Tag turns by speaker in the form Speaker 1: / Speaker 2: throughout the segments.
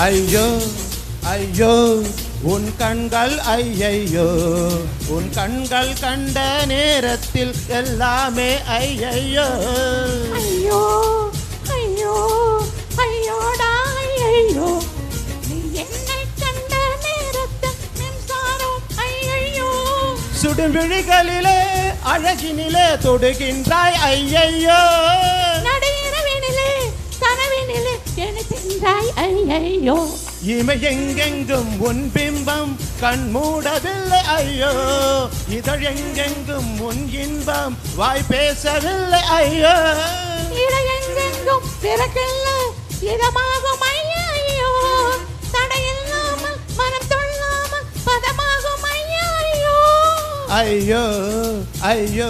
Speaker 1: ஐயோ ஐயோ உன் கண்கள் ஐயையோ உன் கண்கள் கண்ட நேரத்தில் எல்லாமே ஐயையோ.
Speaker 2: ஐயோ ஐயோ ஐயோடா ஐயோ
Speaker 1: சுடுவிழிகளிலே அழகினிலே தொடுகின்றாய் ஐயையோ.
Speaker 2: கனவினிலே எனக்கின்றாய் ஐயோ
Speaker 1: இமை எங்கெங்கும் உன் பிம்பம் கண் மூடவில்லை ஐயோ. இதழ் எங்கெங்கும் உன் இன்பம் வாய் பேசவில்லை. ஐயோ.
Speaker 2: இறையெங்கெங்கும் பிறக்கல்ல. இதமாகும் ஐயோ ஐயோ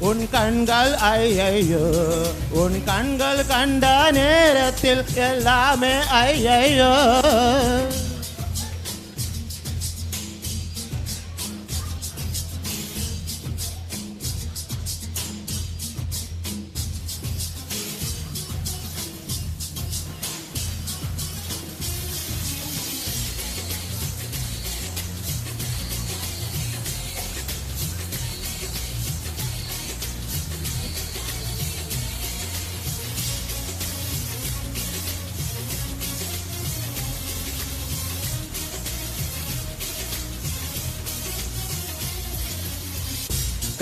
Speaker 1: உன் கண்கள் ஐயையோ உன் கண்கள் கண்ட நேரத்தில் எல்லாமே ஐயையோ.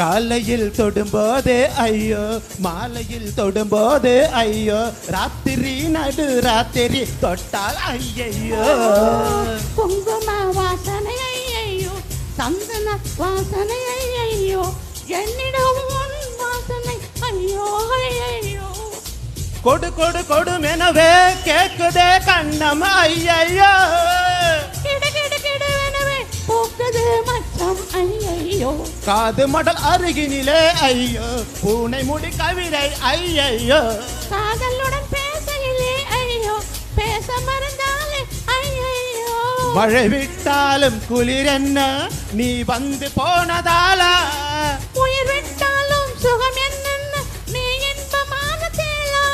Speaker 1: காலையில் தொடும்போது ஐயோ மாலையில் தொடும்போது ஐயோ ராத்திரி நடு ராத்திரி தொட்டால் ஐயையோ.
Speaker 2: குங்கும வாசனை ஐயோ சந்தன வாசனை ஐயோ என்னிடம் உன் வாசனை ஐயோ ஐயோ
Speaker 1: கொடு கொடு கொடுமெனவே கேக்குதே கண்ணம் ஐயையோ.
Speaker 2: ஐயோ.
Speaker 1: காது மடல் அருகினிலே ஐயோ. பூனை முடி கவிதை ஐயையோ.
Speaker 2: காதலுடன் பேசையிலே ஐயோ. பேச மறந்தாலே ஐயோ
Speaker 1: மழை விட்டாலும் குளிர் என்ன? நீ வந்து போனதாலா.
Speaker 2: உயிர் விட்டாலும் சுகம் என்னென்ன? நீ இன்பமான தேளா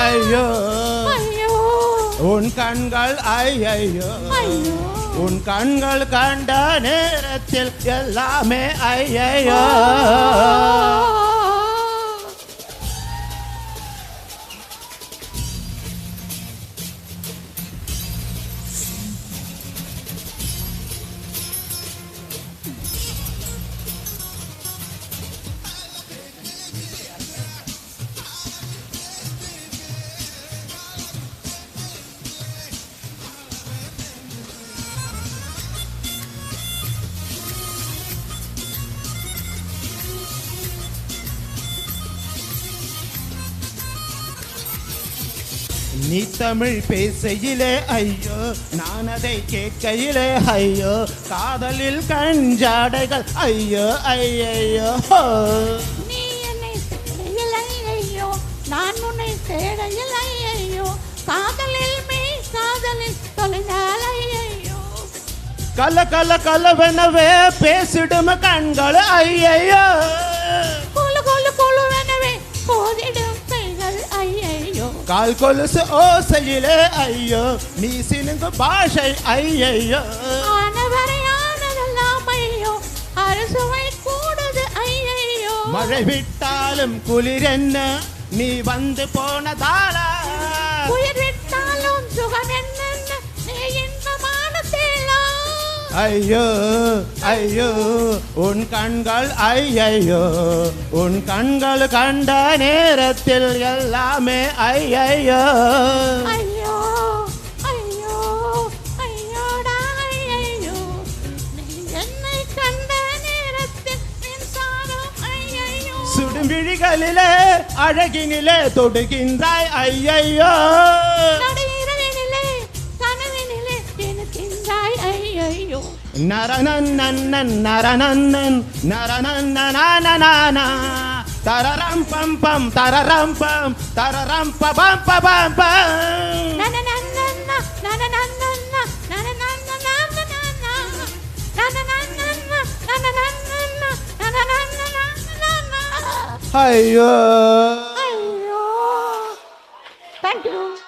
Speaker 1: ஐயோ.
Speaker 2: ஐயோ.
Speaker 1: உன் கண்கள் ஐயையோ.
Speaker 2: ஐயோ.
Speaker 1: உன் கண்கள் கண்ட நேரத்தில் எல்லாமே ஐயோ நீ தமிழ் பேசையிலே ஐயோ நான் அதை கேட்கையிலே ஐயோ காதலில் கஞ்சாடைகள் ஐயோ ஐயையோ.
Speaker 2: நீ என்னை தேடையில் ஐயோ நான் உன்னை தேடையில் ஐயோ காதலில் மெய் காதலில் தொலைந்தால் ஐயோ
Speaker 1: கல கல கலவெனவே பேசிடும் கண்கள் ஐயையோ.
Speaker 2: ஐயோ
Speaker 1: நீ சினுங்கு பாஷை ஐயையோ.
Speaker 2: ஆனவரை ஆனதெல்லாம் ஐயோ அரசுவை கூடுது ஐயோ
Speaker 1: மழை விட்டாலும் குளிர் என்ன? நீ வந்து போனதாலா?
Speaker 2: உயிர் விட்டாலும் சுகம் என்னென்ன
Speaker 1: ஐயோ ஐயோ உன் கண்கள் ஐயையோ. உன் கண்கள் கண்ட நேரத்தில் எல்லாமே ஐயையோ.
Speaker 2: ஐயோ ஐயோ ஐயோடா ஐயோ நீ என்னை கண்ட நேரத்தில் மின்சாரம் ஐயோ
Speaker 1: சுடும் விழிகளிலே அழகினிலே தொடுகின்றாய் ஐயையோ. yuk. Narananan narananan narananananana tararam pam pam tararam pam tararam pam
Speaker 2: pam pam pam. Nanananana nanananana Hiya.
Speaker 1: Hiya.
Speaker 2: Thank you.